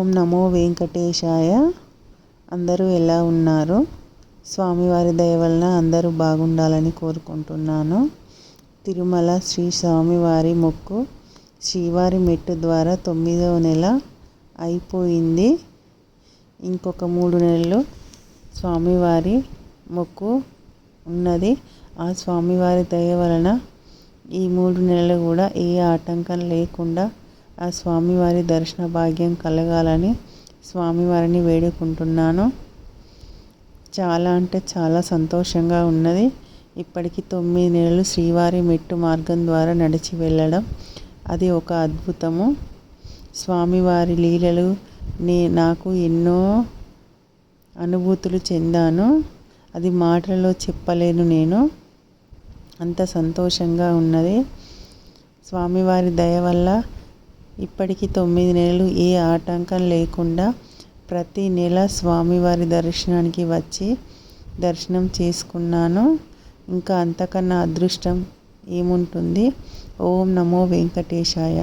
ఓం నమో వెంకటేశాయ. అందరూ ఎలా ఉన్నారు? స్వామివారి దయ వలన అందరూ బాగుండాలని కోరుకుంటున్నాను. తిరుమల శ్రీ స్వామివారి మొక్కు శ్రీవారి మెట్టు ద్వారా తొమ్మిదవ నెల అయిపోయింది. ఇంకొక మూడు నెలలు స్వామివారి మొక్కు ఉన్నది. ఆ స్వామివారి దయ వలన ఈ మూడు నెలలు కూడా ఏ ఆటంకం లేకుండా ఆ స్వామివారి దర్శన భాగ్యం కలగాలని స్వామివారిని వేడుకుంటున్నాను. చాలా అంటే చాలా సంతోషంగా ఉన్నది. ఇప్పటికి తొమ్మిది నెలలు శ్రీవారి మెట్టు మార్గం ద్వారా నడిచి వెళ్ళడం అది ఒక అద్భుతము. స్వామివారి లీలలు నే నాకు ఎన్నో అనుభూతులు చెందాను. అది మాటలలో చెప్పలేను నేను. అంత సంతోషంగా ఉన్నది. స్వామివారి దయ వల్ల ఇప్పటికి తొమ్మిది నెలలు ఏ ఆటంకం లేకుండా ప్రతి నెల స్వామివారి దర్శనానికి వచ్చి దర్శనం చేసుకున్నాను. ఇంకా అంతకన్నా అదృష్టం ఏముంటుంది? ఓం నమో వెంకటేశాయ.